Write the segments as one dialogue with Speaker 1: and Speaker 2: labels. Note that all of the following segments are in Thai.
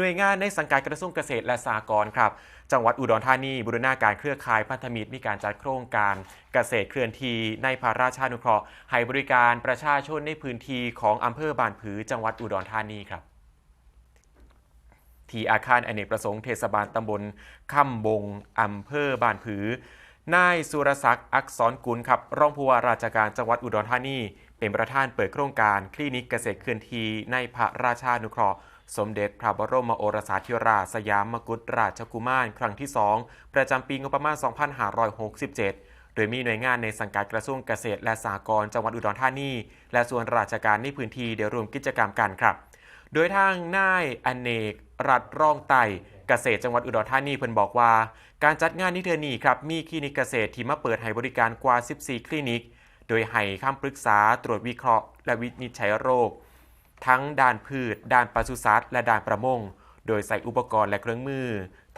Speaker 1: หน่วยงานในสังกัดกระทรวงเกษตรและสหกรณ์ครับ จังหวัดอุดรธานีบูรณาการเครือข่ายพันธมิตรมีการจัดโครงการเกษตรเคลื่อนที่ในพระราชานุเคราะห์ให้บริการประชาชนในพื้นที่ของอำเภอบานผือ จังหวัดอุดรธานีครับที่อาคารอเนกประสงค์เทศบาลตำบลค่ำบงอำเภอบานผือ นายสุรศักดิ์อักษรกุลครับรองผู้ว่าราชการจังหวัดอุดรธานี เป็นประธานเปิดโครงการคลินิกเกษตรเคลื่อนที่ในพระราชานุเคราะห์ สมเด็จพระบรมโอรสาธิราชสยามมกุฎราชกุมารครั้งที่ 2 ประจำปีงบประมาณ 2567 โดยมีหน่วยงานในสังกัดกระทรวงเกษตรและสหกรณ์จังหวัดอุดรธานี และส่วนราชการในพื้นที่เดี๋ยวรวมกิจกรรมกันครับ โดยทางนายอเนก รัฐร่องไตเกษตรจังหวัดอุดรธานีเพิ่นบอกว่า การจัดงานนี้เดือนนี้ครับมีคลินิกเกษตรที่มาเปิดให้บริการกว่า 14 คลินิก โดยให้คำปรึกษาตรวจวิเคราะห์ และวินิจฉัยโรค ทั้งด้านพืชด้านปศุสัตว์ และด้านประมง โดยใส่อุปกรณ์และเครื่องมือ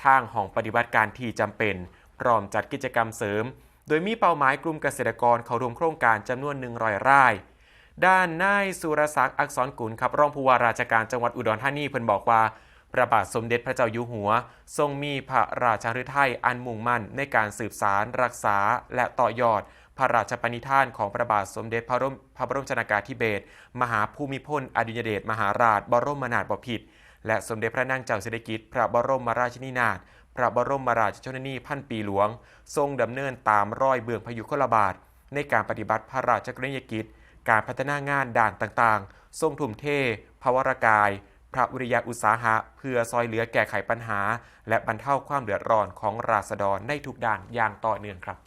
Speaker 1: ทางห้องปฏิบัติการที่จำเป็น พร้อมจัดกิจกรรมเสริม โดยมีเป้าหมายกลุ่มเกษตรกรเข้าร่วมโครงการจำนวน100รายด้านนายสุรศักดิ์อักษรกุลครับรองผู้ว่าราชการจังหวัดอุดรธานีเพิ่นบอกว่าพระบาทสมเด็จพระเจ้าอยู่หัว ทรงมีพระราชฤทัยอันมุ่งมั่นในการสืบสารรักษาและต่อยอด พระราชปณิธานของพระบาทสมเด็จพระบรมพระบรมชนากาธิเบศรมหาภูมิพลอดุลยเดชมหาราช บรมนาถบพิตรและสมเด็จพระนางเจ้าสิริกิติ์พระบรมราชินีนาถพระบรมราชชนนีพันปีหลวง ทรงดำเนินตามรอยเบื้องพยุคลบาท ในการปฏิบัติพระราชกรณียกิจ การพัฒนางานด่านต่างๆ ทรงทุ่มเทภาวรกาย พระวิริยะอุตสาหะ เพื่อซอยเหลือแก้ไขปัญหา และบรรเทาความเดือดร้อนของราษฎรในทุกด้านอย่างต่อเนื่องครับ